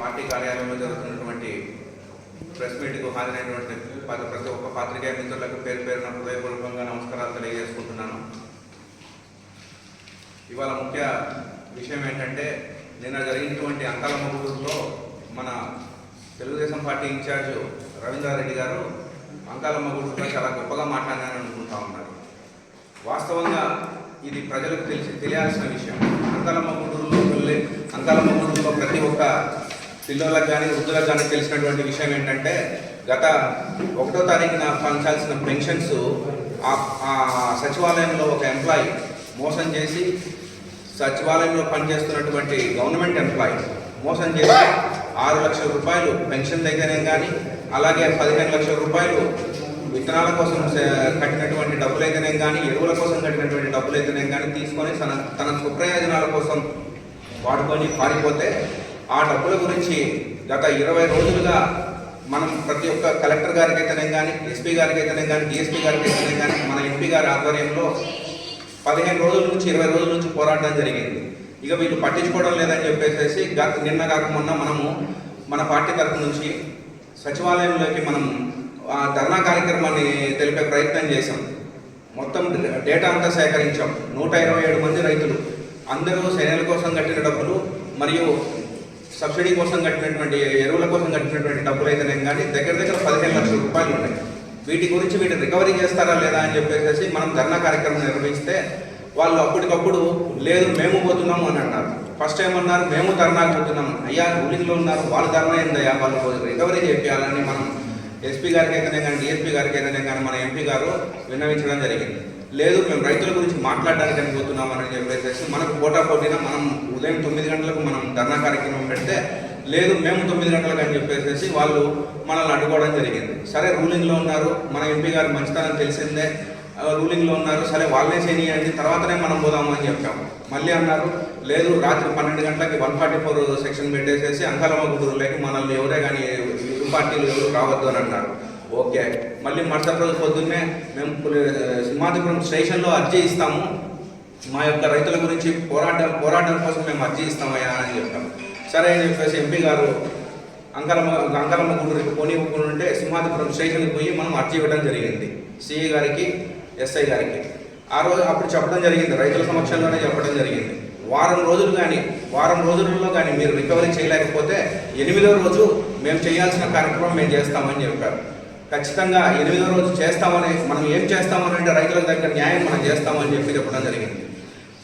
Party కార్యాలయంలో జరుగుతున్నటువంటి press మీట్కు హాజరైనటువంటి ప్రతి ఒక్క పాత్రికేయ మిత్రులకు పేరు పేరున హృదయపూర్వకంగా నమస్కారాలు తెలియజేసుకుంటున్నాను. ఇవాళ ముఖ్య విషయం ఏంటంటే నిన్న జరిగినటువంటి అంకాలమ్మగూరులో మన తెలుగుదేశం పార్టీ ఇన్ఛార్జ్ రవీంద్రారెడ్డి గారు అంకాలమ్మగూరులో చాలా గొప్పగా మాట్లాడారని అనుకుంటా ఉన్నారు. వాస్తవంగా ఇది ప్రజలకు తెలిసి తెలియాల్సిన విషయం. అంకాలమ్మ గుంటూరులో వెళ్ళి అంకాలమ్మ గుంటూరులో ప్రతి ఒక్క పిల్లలకు కానీ వృద్ధులకు కానీ తెలిసినటువంటి విషయం ఏంటంటే గత ఒకటో తారీఖున పంచాల్సిన పెన్షన్స్ ఆ- సచివాలయంలో ఒక ఎంప్లాయీ మోసం చేసి సచివాలయంలో పనిచేస్తున్నటువంటి గవర్నమెంట్ ఎంప్లాయీ మోసం చేసి ఆరు లక్షల రూపాయలు పెన్షన్ అయితేనే కానీ అలాగే పదిహేను లక్షల రూపాయలు విత్తనాల కోసం కట్టినటువంటి డబ్బులు కానీ ఎరువుల కోసం కట్టినటువంటి డబ్బులు అయితేనేం కానీ తీసుకొని తన తన సుప్రయోజనాల కోసం వాడుకొని పారిపోతే ఆ డబ్బుల గురించి గత ఇరవై రోజులుగా మనం ప్రతి ఒక్క కలెక్టర్ గారికి అయితేనే కానీ ఎస్పీ గారికి అయితేనే కానీ డిఎస్పీ గారికి అయితేనే కానీ మన ఎంపీ గారి ఆధ్వర్యంలో పదిహేను రోజుల నుంచి ఇరవై రోజుల నుంచి పోరాటం జరిగింది. ఇక వీళ్ళు పట్టించుకోవడం లేదని చెప్పేసి గత నిన్న కాక మొన్న మనము మన పార్టీ తరఫు నుంచి సచివాలయంలోకి మనం ఆ ధర్నా కార్యక్రమాన్ని తెలిపే ప్రయత్నం చేశాం. మొత్తం డేటా అంతా సేకరించాం. నూట ఇరవై ఏడు మంది రైతులు. అందరూ సైన్యాల కోసం కట్టిన డబ్బులు మరియు సబ్సిడీ కోసం కట్టినటువంటి ఎరువుల కోసం కట్టినటువంటి డబ్బులు అయితేనే కానీ దగ్గర దగ్గర పదిహేను లక్షల రూపాయలు ఉన్నాయి. వీటి గురించి వీటిని రికవరీ చేస్తారా లేదా అని చెప్పేసి మనం ధర్నా కార్యక్రమం నిర్వహిస్తే వాళ్ళు అప్పటికప్పుడు లేదు మేము పోతున్నాము అని అన్నారు ఫస్ట్ టైం అన్నారు మేము ధర్నాకు పోతున్నాం అయ్యా రూలింగ్లో ఉన్నారు వాళ్ళు ధర్నా ఏందయ్యా వాళ్ళు రికవరీ చేయాలని మనం ఎస్పీ గారికి అయితేనే కానీ డిఎస్పీ గారికి అయితేనే కానీ మన ఎంపీ గారు విన్నవించడం జరిగింది. లేదు మేము రైతుల గురించి మాట్లాడడానికి అని పోతున్నామని చెప్పేసి మనకు పోటా పోటీన మనం ఉదయం తొమ్మిది గంటలకు మనం ధర్నా కార్యక్రమం పెడితే లేదు మేము తొమ్మిది గంటలకు అని చెప్పేసి వాళ్ళు మనల్ని అడ్డుకోవడం జరిగింది. సరే రూలింగ్లో ఉన్నారు మన ఎంపీ గారు మంచితనం తెలిసిందే రూలింగ్లో ఉన్నారు సరే వాళ్ళే చేయనియండి తర్వాతనే మనం పోదాము అని చెప్పాము. మళ్ళీ అన్నారు లేదు రాత్రి పన్నెండు గంటలకి వన్ ఫార్టీ ఫోర్ సెక్షన్ పెట్టేసేసి అంకాలమ్మ గుంటూరులోకి మనల్ని ఎవరే కానీ ఇరు పార్టీలు ఎవరు రావద్దు అని అన్నారు. ఓకే. మళ్ళీ మరుసటి రోజు పొద్దున్నే మేము సింహాద్రిపురం స్టేషన్లో అర్జీ ఇస్తాము. మా యొక్క రైతుల గురించి పోరాటం పోరాటం కోసం మేము అర్జీ ఇస్తామయ్యా అని చెప్పాము. సరే అని చెప్పేసి ఎంపీ గారు అంకరమ్మ అంకరమ్మ గుంటూరుకి పోనీ ఉంటే సింహాద్రిపురం స్టేషన్కి పోయి మనం అర్జీ ఇవ్వడం జరిగింది. సిఈ గారికి ఎస్ఐ గారికి. ఆ రోజు అప్పుడు చెప్పడం జరిగింది రైతుల సమక్షంలోనే చెప్పడం జరిగింది. వారం రోజులు కానీ వారం రోజులలో కానీ మీరు రికవరీ చేయలేకపోతే ఎనిమిదో రోజు మేము చేయాల్సిన కార్యక్రమం మేము చేస్తామని చెప్పారు. ఖచ్చితంగా ఎనిమిదో రోజు చేస్తామని మనం ఏం చేస్తామని అంటే రైతులకు దగ్గర న్యాయం మనం చేస్తామని చెప్పి చెప్పడం జరిగింది.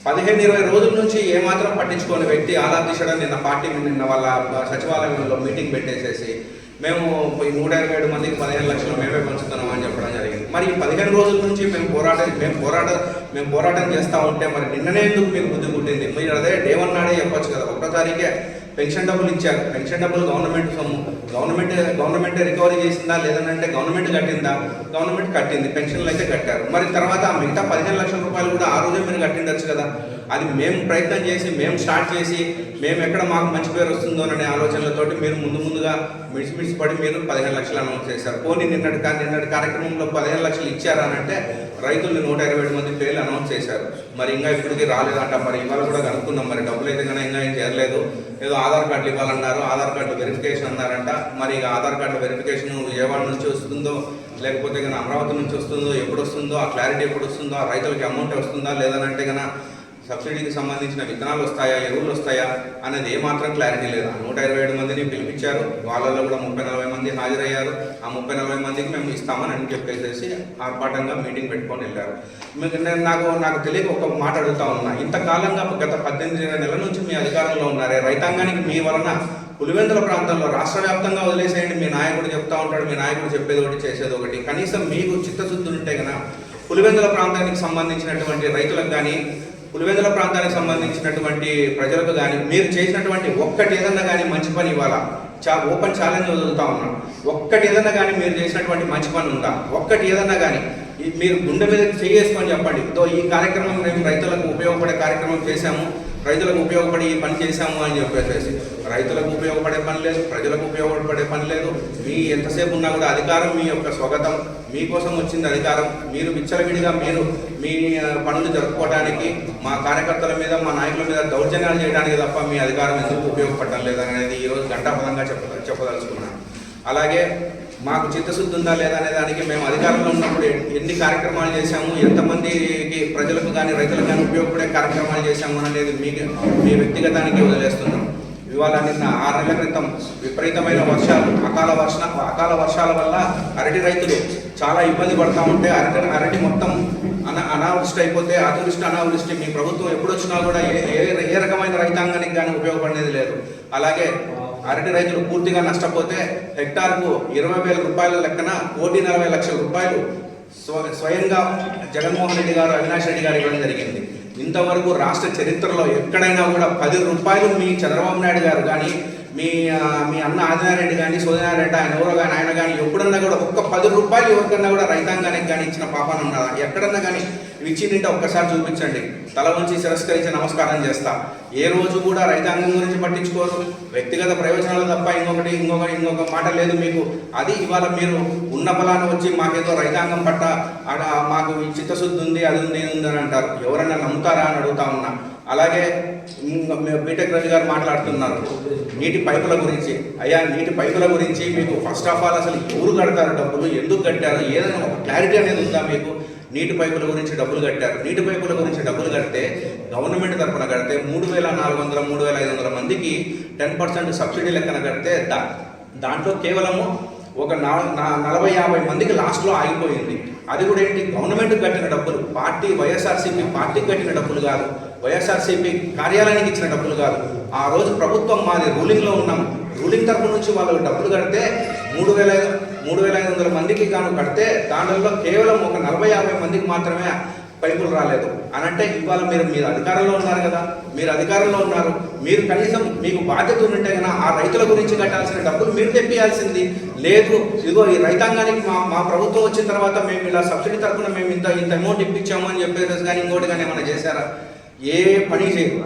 పదిహేను ఇరవై రోజుల నుంచి ఏమాత్రం పట్టించుకోని వ్యక్తి ఆలా నిన్న పార్టీ నిన్న వాళ్ళ సచివాలయంలో మీటింగ్ పెట్టేసేసి మేము ఈ నూట ఇరవై ఏడు మందికి పదిహేను లక్షలు మేమే పంచుతున్నాం అని చెప్పడం జరిగింది. మరి ఈ పదిహేను రోజుల నుంచి మేము పోరాటం మేము పోరాటం మేము పోరాటం చేస్తూ ఉంటే మరి నిన్ననే ఎందుకు మీకు బుద్ధి పుట్టింది? మీరు అదే డే వన్ నాడే చెప్పొచ్చు కదా. ఒకటో తారీఖే పెన్షన్ డబ్బులు ఇచ్చారు. పెన్షన్ డబ్బులు గవర్నమెంట్ సొమ్ము. గవర్నమెంట్ గవర్నమెంట్ రికవరీ చేసిందా? లేదంటే గవర్నమెంట్ కట్టిందా? గవర్నమెంట్ కట్టింది. పెన్షన్లు అయితే కట్టారు. మరి తర్వాత మిగతా పదిహేను లక్షల రూపాయలు కూడా ఆ రోజే మీరు కట్టిండొచ్చు కదా? అది మేము ప్రయత్నం చేసి మేము స్టార్ట్ చేసి మేము ఎక్కడ మాకు మంచి పేరు వస్తుందో అనే ఆలోచనలతోటి మీరు ముందు ముందుగా మిడిసి మిడిసి పడి మీరు పదిహేను లక్షలు అనౌన్స్ చేశారు. పోనీ నిన్నటి నిన్నటి కార్యక్రమంలో పదిహేను లక్షలు ఇచ్చారా అంటే రైతుల్ని నూట ఇరవై ఏడు మంది పేర్లు అనౌన్స్ చేశారు. మరి ఇంకా ఇప్పటికీ రాలేదంట. మరి ఇవాళ కూడా కనుక్కున్నాం. మరి డబ్బులు అయితే కనుక ఇంకా ఏం చేయలేదు. ఏదో ఆధార్ కార్డులు ఇవ్వాలన్నారు. ఆధార్ కార్డు వెరిఫికేషన్ అన్నారంట. మరి ఇక ఆధార్ కార్డు వెరిఫికేషన్ విజయవాడ నుంచి వస్తుందో లేకపోతే కనుక అమరావతి నుంచి వస్తుందో ఎప్పుడు వస్తుందో ఆ క్లారిటీ ఎప్పుడు వస్తుందో ఆ రైతులకి అమౌంట్ వస్తుందా లేదనంటే కనుక సబ్సిడీకి సంబంధించిన విత్తనాలు వస్తాయా? ఎరువులు వస్తాయా? అనేది ఏమాత్రం క్లారిటీ లేదు. నూట ఇరవై ఏడు మందిని పిలిపించారు. వాళ్ళలో కూడా ముప్పై నలభై మంది హాజరయ్యారు. ఆ ముప్పై నలభై మందికి మేము ఇస్తామని అని చెప్పేసి ఆర్పాటంగా మీటింగ్ పెట్టుకొని వెళ్ళారు. మీకు నేను నాకు నాకు తెలియక ఒక మాట అడుగుతా ఉన్నా. ఇంతకాలంగా గత పద్దెనిమిది నెలల నుంచి మీ అధికారంలో ఉన్నారే. రైతాంగానికి మీ వలన పులివెందుల ప్రాంతంలో రాష్ట్ర వ్యాప్తంగా వదిలేసేయండి. మీ నాయకుడు చెప్తా ఉంటాడు. మీ నాయకుడు చెప్పేది ఒకటి చేసేది ఒకటి. కనీసం మీకు చిత్తశుద్ధి ఉంటే కదా పులివెందుల ప్రాంతానికి సంబంధించినటువంటి రైతులకు కానీ పులివెందుల ప్రాంతానికి సంబంధించినటువంటి ప్రజలకు కానీ మీరు చేసినటువంటి ఒక్కటి ఏదన్నా కానీ మంచి పని ఇవ్వాలా? చా ఓపెన్ ఛాలెంజ్ వదులుతా ఉన్నాం. ఒక్కటి ఏదన్నా కానీ మీరు చేసినటువంటి మంచి పని ఉందా? ఒక్కటి ఏదన్నా కానీ మీరు గుండె మీద చేసుకొని చెప్పండి. దో ఈ కార్యక్రమం మేము రైతులకు ఉపయోగపడే కార్యక్రమం చేశాము రైతులకు ఉపయోగపడి ఈ పని చేశాము అని చెప్పేసి రైతులకు ఉపయోగపడే పని లేదు ప్రజలకు ఉపయోగపడే పని లేదు. మీ ఎంతసేపు ఉన్నా కూడా అధికారం మీ యొక్క స్వాగతం. మీకోసం వచ్చింది అధికారం. మీరు విచ్చలవిడిగా మీరు మీ పనులు జరుపుకోవడానికి మా కార్యకర్తల మీద మా నాయకుల మీద దౌర్జన్యాలు చేయడానికి తప్ప మీ అధికారం ఎందుకు ఉపయోగపడటం లేదనేది ఈరోజు ఘంటాపదంగా చెప్ప చెప్పదలుచుకున్నాను. అలాగే మాకు చిత్తశుద్ధి ఉందా లేదా అనే దానికి మేము అధికారంలో ఉన్నప్పుడు ఎన్ని కార్యక్రమాలు చేశాము ఎంతమందికి ప్రజలకు కానీ రైతులకు కానీ ఉపయోగపడే కార్యక్రమాలు చేశాము అనేది మీకు మీ వ్యక్తిగతానికి వదిలేస్తున్నాం ఇవాళ నిన్న ఆరు నెలల క్రితం విపరీతమైన వర్షాలు అకాల వర్ష అకాల వర్షాల వల్ల అరటి రైతులు చాలా ఇబ్బంది పడతా ఉంటే అరటి అరటి మొత్తం అన అనావృష్టి అయిపోతే అతివృష్టి అనావృష్టి. మీ ప్రభుత్వం ఎప్పుడొచ్చినా కూడా ఏ ఏ- ఏ రకమైన రైతాంగానికి కానీ ఉపయోగపడేది లేదు. అలాగే అరటి రైతులు పూర్తిగా నష్టపోతే హెక్టార్కు ఇరవై వేల రూపాయల లెక్కన కోటి నలభై లక్షల రూపాయలు స్వ- స్వయంగా జగన్మోహన్ రెడ్డి గారు అవినాష్ రెడ్డి గారు ఇవ్వడం జరిగింది. ఇంతవరకు రాష్ట్ర చరిత్రలో ఎక్కడైనా కూడా పది రూపాయలు మీ చంద్రబాబు నాయుడు గారు కానీ మీ మీ అన్న ఆదినారెడ్డి కానీ సోదినారెడ్డి ఆయన ఎవరో కానీ ఆయన కానీ ఎప్పుడన్నా కూడా ఒక్క పది రూపాయలు ఎవరికన్నా కూడా రైతాంగానికి కానీ ఇచ్చిన పాపాన ఉన్నదా ఎక్కడన్నా కానీ ఇచ్చిందంటే ఒక్కసారి చూపించండి. తల ఉంచి తిరస్కరించి నమస్కారం చేస్తా. ఏ రోజు కూడా రైతాంగం గురించి పట్టించుకోరు. వ్యక్తిగత ప్రయోజనాలు తప్ప ఇంకొకటి ఇంకొక ఇంకొక మాట లేదు మీకు. అది ఇవాళ మీరు ఉన్న బలాన్ని వచ్చి మాకేదో రైతాంగం పట్ట అక్కడ మాకు చిత్తశుద్ధి ఉంది అది ఉంది ఉంది అని అంటారు. ఎవరైనా నమ్ముతారా అని అడుగుతా ఉన్నా. అలాగే బీటెక్ రవి గారు మాట్లాడుతున్నారు. నీటి పైపుల గురించి. అయ్యా నీటి పైపుల గురించి మీకు ఫస్ట్ ఆఫ్ ఆల్ అసలు ఎవరు కడతారు డబ్బులు? ఎందుకు కట్టారు? ఏదైనా ఒక క్లారిటీ అనేది ఉందా మీకు? నీటి పైపుల గురించి డబ్బులు కట్టారు. నీటి పైపుల గురించి డబ్బులు కడితే గవర్నమెంట్ తరఫున కడితే మూడు వేల నాలుగు వందల మూడు వేల ఐదు వందల మందికి టెన్ పర్సెంట్ సబ్సిడీ లెక్కన కడితే దా దాంట్లో కేవలము ఒక నా- నలభై యాభై మందికి లాస్ట్లో ఆగిపోయింది. అది కూడా ఏంటి? గవర్నమెంట్ కట్టిన డబ్బులు. పార్టీ వైఎస్ఆర్సీపీ పార్టీకి కట్టిన డబ్బులు కాదు. వైఎస్ఆర్సీపీ కార్యాలయానికి ఇచ్చిన డబ్బులు కాదు. ఆ రోజు ప్రభుత్వం మాది రూలింగ్లో ఉన్నాం. రూలింగ్ తరపు నుంచి వాళ్ళు డబ్బులు కడితే మూడు వేల మూడు వేల ఐదు వందల మందికి గాను కడితే దానిలో కేవలం ఒక నలభై యాభై మందికి మాత్రమే పైపులు రాలేదు. అని అంటే ఇవాళ మీరు మీరు అధికారంలో ఉన్నారు కదా. మీరు అధికారంలో ఉన్నారు. మీరు కనీసం మీకు బాధ్యత ఉంటే కదా ఆ రైతుల గురించి కట్టాల్సిన డబ్బులు మీరు తెప్పియాల్సింది. లేదు ఇదిగో ఈ రైతాంగానికి మా మా ప్రభుత్వం వచ్చిన తర్వాత మేము ఇలా సబ్సిడీ తరఫున మేము ఇంత ఇంత అమౌంట్ ఇప్పించాము అని చెప్పేసి కానీ ఇంకోటి కానీ ఏమైనా చేశారా? ఏ పని చేయరు.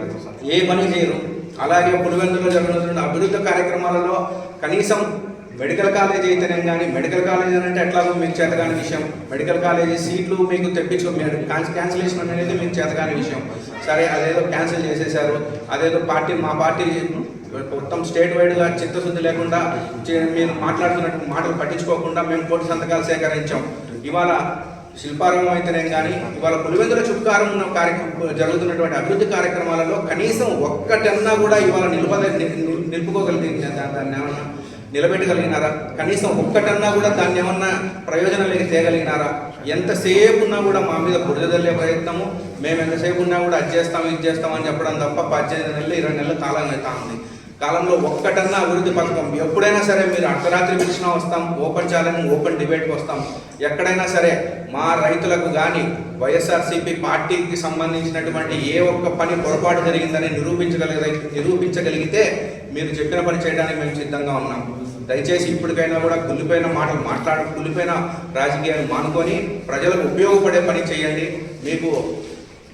ఏ పని చేయరు. అలాగే పులివెందులో జరుగుతున్న అభివృద్ధి కార్యక్రమాలలో కనీసం మెడికల్ కాలేజ్ అయితేనే కానీ మెడికల్ కాలేజ్ అంటే ఎట్లాగో మీకు చేతగాని విషయం. మెడికల్ కాలేజ్ సీట్లు మీకు తెప్పించు మీరు క్యాన్సిలేషన్ అనేది మీకు చేతగాని విషయం. సరే అదేదో క్యాన్సిల్ చేసేశారు అదేదో పార్టీ మా పార్టీ మొత్తం స్టేట్ వైడ్గా చిత్తశుద్ధి లేకుండా మీరు మాట్లాడుతున్నట్టు మాటలు పట్టించుకోకుండా మేము కోటి సంతకాలు సేకరించాం. ఇవాళ శిల్పారంగం అయితేనేం కానీ ఇవాళ పులివెందుల చుట్కారం ఉన్న కార్యక్రమం జరుగుతున్నటువంటి అభివృద్ధి కార్యక్రమాలలో కనీసం ఒక్కటన్నా కూడా ఇవాళ నిలబద నిలుపుకోగలిగింది దాన్ని ఏమన్నా నిలబెట్టగలిగినారా? కనీసం ఒక్కటన్నా కూడా దాన్ని ఏమన్నా ప్రయోజనాలకి చేయగలిగినారా? ఎంతసేపు ఉన్నా కూడా మా మీద బురద ప్రయత్నము. మేము ఎంతసేపు ఉన్నా కూడా అది చేస్తాం ఇది చేస్తాం అని చెప్పడం తప్ప పద్దెనిమిది నెలలు ఇరవై నెలల కాలం అవుతా ఉంది. కాలంలో ఒక్కటన్నా అభివృద్ధి పథకం. ఎప్పుడైనా సరే మీరు అర్ధరాత్రి పిలిచినా వస్తాం ఓపెన్ ఛాలెంజ్ ఓపెన్ డిబేట్కి వస్తాం. ఎక్కడైనా సరే మా రైతులకు కానీ వైఎస్ఆర్సీపీ పార్టీకి సంబంధించినటువంటి ఏ ఒక్క పని పొరపాటు జరిగిందని నిరూపించగలిగే నిరూపించగలిగితే మీరు చెప్పిన పని చేయడానికి మేము సిద్ధంగా ఉన్నాం. దయచేసి ఇప్పటికైనా కూడా కుళ్ళిపోయిన మాటలు మాట్లాడ కుళ్ళిపోయిన రాజకీయాలు మానుకొని ప్రజలకు ఉపయోగపడే పని చేయండి. మీకు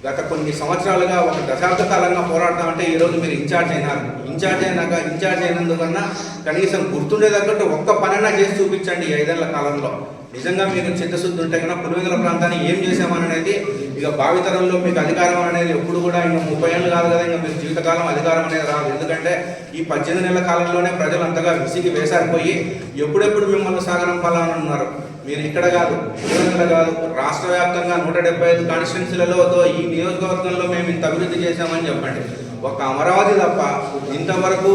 గత కొన్ని సంవత్సరాలుగా ఒక దశాబ్ద కాలంగా పోరాడతామంటే ఈరోజు మీరు ఇన్ఛార్జ్ అయినారు. ఇన్ఛార్జ్ అయినాక ఇన్ఛార్జ్ అయినందుకన్నా కనీసం గుర్తుండేదగ్గట్టు ఒక్క పనైనా చేసి చూపించండి ఈ ఐదేళ్ళ కాలంలో. నిజంగా మీకు చిత్తశుద్ధి ఉంటే కన్నా పులివెందుల ప్రాంతాన్ని ఏం చేసామనేది ఇక భావితరంలో మీకు అధికారం అనేది ఎప్పుడు కూడా ఇంకా ముప్పై ఏళ్ళు కాదు కదా ఇంకా మీకు జీవితకాలం అధికారం అనేది రాదు. ఎందుకంటే ఈ పద్దెనిమిది నెలల కాలంలోనే ప్రజలు అంతగా విసిగి వేసారిపోయి ఎప్పుడెప్పుడు మిమ్మల్ని సాగనంపాలని ఉన్నారు మీరు ఇక్కడ కాదు పులివెందుల కాదు రాష్ట్ర వ్యాప్తంగా నూట డెబ్బై ఐదు కాన్స్టిట్యున్సీలలో ఈ నియోజకవర్గంలో మేము ఇంత అభివృద్ధి చేశామని చెప్పండి. ఒక అమరావతి తప్ప ఇంతవరకు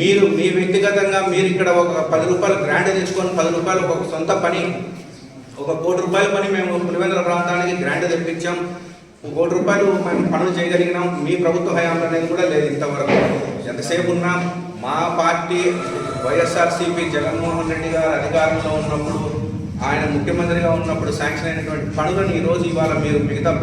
మీరు మీ వ్యక్తిగతంగా మీరు ఇక్కడ ఒక పది రూపాయలు గ్రాంట్ తెచ్చుకొని పది రూపాయలు ఒక సొంత పని ఒక కోటి రూపాయల పని మేము పులివెందుల ప్రాంతానికి గ్రాంట్ తెప్పించాం. ఒక కోటి రూపాయలు మేము పనులు చేయగలిగినాం. మీ ప్రభుత్వ హయాంలో అనేది కూడా లేదు ఇంతవరకు. ఎంతసేపు ఉన్నా మా పార్టీ వైఎస్ఆర్సీపీ జగన్మోహన్ రెడ్డి గారు అధికారంలో ఉన్నప్పుడు ఆయన ముఖ్యమంత్రిగా ఉన్నప్పుడు శాంక్షన్ అయినటువంటి పనులను ఈరోజు ఇవాళ మీరు మిగతా